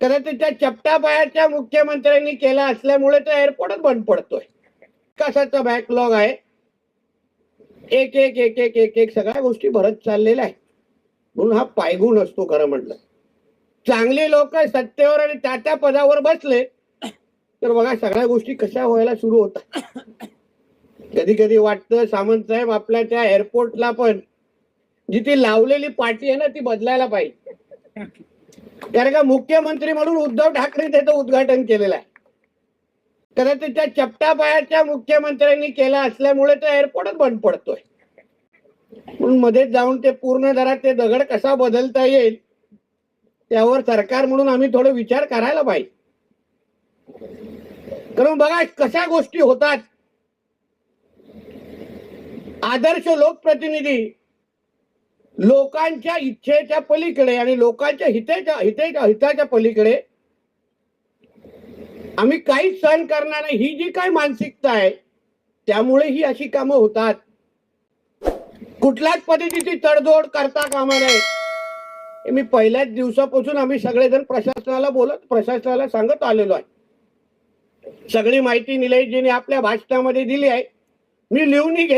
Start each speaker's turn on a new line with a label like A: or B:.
A: कदाचित त्या चपटापायाच्या मुख्यमंत्र्यांनी केला असल्यामुळे तो एअरपोर्टच बंद पडतोय. कशाचा बॅकलॉग आहे? एक एक एक एक एक एक सगळ्या गोष्टी भरत चाललेल्या आहे म्हणून हा पायगुण असतो खरं म्हटलं. चांगली लोक सत्तेवर आणि त्या त्या पदावर बसले. तर बघा सगळ्या गोष्टी कशा व्हायला सुरू होतात. कधी कधी वाटतं सामंत साहेब आपल्या त्या एअरपोर्टला पण जी ती लावलेली पाठी आहे ना ती बदलायला पाहिजे. कारण का मुख्यमंत्री म्हणून उद्धव ठाकरे त्याचं उद्घाटन केलेलं आहे. कदाचित त्या चपटा पायाच्या मुख्यमंत्र्यांनी केला असल्यामुळे तो एअरपोर्टच बंद पडतोय. म्हणून मध्येच जाऊन ते पूर्ण दरात ते दगड कसा बदलता येईल त्यावर सरकार म्हणून आम्ही थोडं विचार करायला पाहिजे. कारण बघा कशा गोष्टी होतात. आदर्श लोकप्रतिनिधी लोकांच्या इच्छेच्या पलीकडे आणि लोकांच्या हितेच्या हितेच्या हिताच्या पलीकडे आम्ही काहीच सहन करणार नाही. ही जी काय मानसिकता आहे त्यामुळे ही अशी कामं होतात. कुठल्याच पद्धतीची तडजोड करता कामा नये. मी पहिल्याच दिवसापासून आम्ही सगळेजण प्रशासनाला बोलत प्रशासनाला सांगत आलेलो आहे. सगळी माहिती निलयजीने आपल्या भाषणामध्ये दिली आहे. मी लिहूनही घेत